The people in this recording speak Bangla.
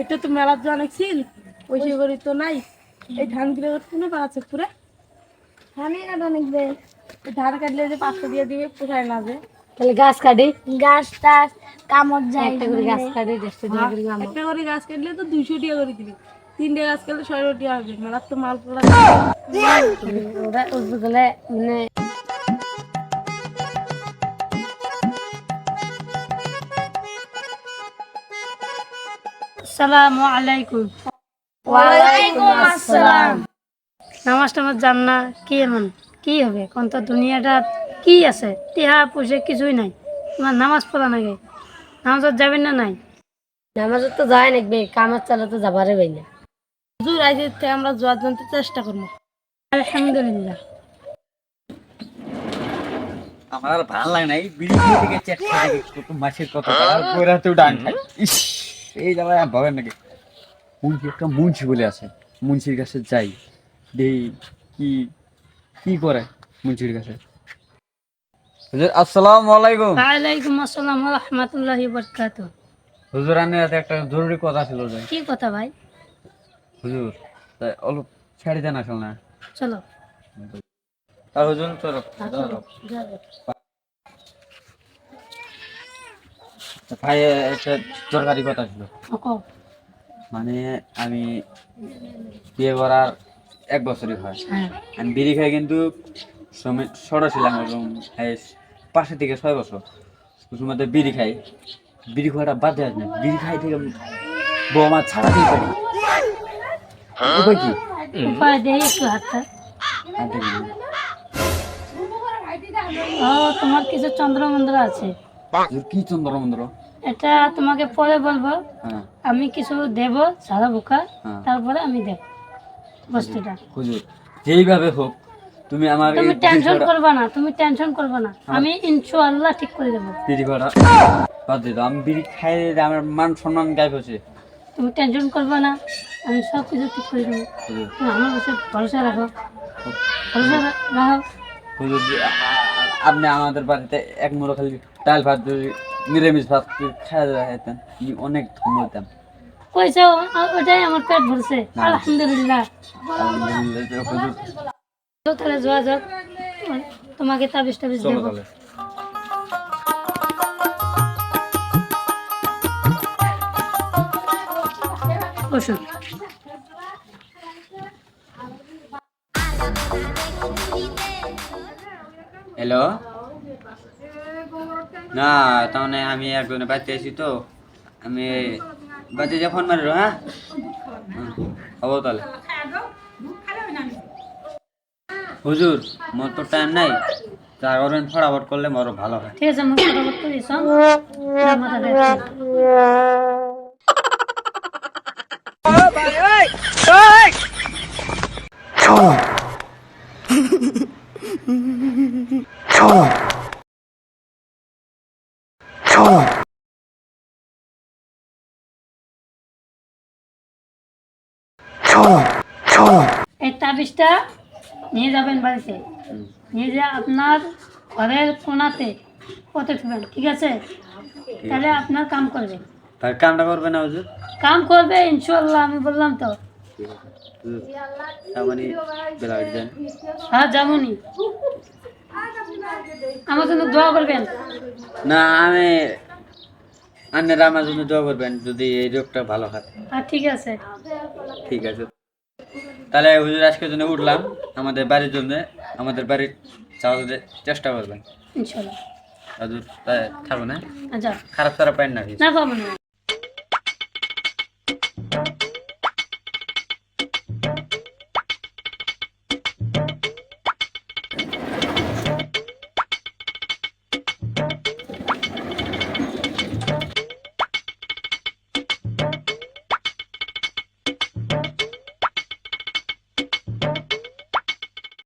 এটা তো মেলার যে অনেক ছিল পয়সা করি তো নাই। এই ধান কিনে না পুরে? ধানই কাটা অনেক এই ধান কাটলে যে পাঁচশো দিয়ে দিবে পোষায় না যে? তাহলে গাছ কাটি। গাছ টাছ কামড় যায় একটা করে গাছ কাটি দেড়শো টাকা করে দাম। একটা করে গাছ কাটলে তো দুইশো টাকা করে দিবি। তিনটে গাছ কাটলে ছয়শো টাকা হবে মেলার তো মাল পোড়া ওরা মানে আসসালামু আলাইকুম। ওয়ালাইকুম আসসালাম। নামাজ টামাজ জান না কি এমন কি হবে? কোন তো দুনিয়াটা কি আছে? টিহা পয়সা কিছুই নাই। তোমার নামাজ পড়া নাকি নামাজত যাবেন না নাই? নামাজত তো যায় নাকবে কামার চালা তো যাবারে ভাই না। হুজুর আজকে থেকে আমরা জোয়ার জানতে চেষ্টা করব। আলহামদুলিল্লাহ। আমার আর ভালো লাগে না। এই বিড়ি থেকে চেট খেয়ে থেকে কত কইরা তো ডান খাই ইস। এই জায়গায় আর ভাবেন নাকি? মুন্সি একটা মুন্সি বলে আছে। মুন্সির কাছে যাই দেই কি কি করে মুন্সির কাছে। হুজুর আসসালামু আলাইকুম। ওয়ালাইকুম আসসালাম রহমতুল্লাহি বরকাত হুজুর হাতে একটা জরুরি কথা ছিল যে। কি কথা ভাই? হুজুর তাই অল্প ছেড়ে দেন আসল না। চলো। আর হুজুর চলো চলো। ভাই একটা দরকারি কথা ছিল। মানে আমি বিয়ে করার এক বছরই হয়। হ্যাঁ। আমি বিড়ি খাই কিন্তু ছোট ছিলাম এবং পাশে থেকে ছয় বছর। সময়তে বিড়ি খাই। বিড়ি খাওয়াটা বাদ দেওয়া যায়। না বিড়ি খাই থেকে আমার ছাড়া দিয়ে পারি উপায় কি? উপায় একটু হাতটা। ও তোমার কিছু চন্দ্রমন্দ্র আছে। কি চন্দ্র মন্দ্র এটা তোমাকে পরে বলব। হ্যাঁ। আমি কিছু দেব সাদা বোকা হ্যাঁ। তারপরে আমি দেব বস্তুটা। হুজুর যেইভাবে হোক তুমি আমার তুমি টেনশন করবে না তুমি টেনশন করবে না। আমি ইনশাআল্লাহ ঠিক করে দেবো। বিড়ি খাওয়াটা বাদ দাও আমি বিড়ি খাই আমার মান সম্মান গাইব হচ্ছে। তুমি টেনশন করবে না আমি সব কিছু ঠিক করে দেবো। তুমি আমার কাছে ভরসা রাখো। ভরসা রাখো। হুজুর আপনি আমাদের বাড়িতে এক মুড়ো খালি ডাল ভাত নিরামিষ ভাত খাওয়া দাওয়া আমি অনেক ধন্য হতাম কইছো ওটাই আমার পেট ভরছে। আলহামদুলিল্লাহ। তাহলে যাওয়া যাক। তোমাকে তাবিজ টাবিজ চলো দেবো। তাহলে। হ্যালো না তার মানে আমি একজনের বাড়িতে আছি তো। আমি বাড়িতে যা ফোন মারিল হ্যাঁ? হব তাহলে। হুজুর মোর তো টাইম নাই। তার কারণে ফটাফট করলে মোর ভালো হয়। ঠিক আছে ফটাফট করে এই তাবিজটা নিয়ে যাবেন বাড়িতে। নিয়ে যা আপনার ঘরের কোনাতে পথে ঠিক আছে? তাহলে আপনার কাম করবে। তার কামটা করবে না হুজুর? কাম করবে ইনশাল্লাহ আমি বললাম তো। হ্যাঁ যেমনই আমার জন্য দোয়া করবেন। না আমি আন্নারা আমার জন্য দোয়া করবেন যদি এই রোগটা ভালো হয়। ঠিক আছে। ঠিক আছে। তাহলে হুজুর আজকের জন্য উঠলাম। আমাদের বাড়ির জন্য আমাদের বাড়ির চালাতে চেষ্টা করবেন। হুজুর তাই থাকো না? আচ্ছা। খারাপ খারাপ পাইন না। না পাবো না।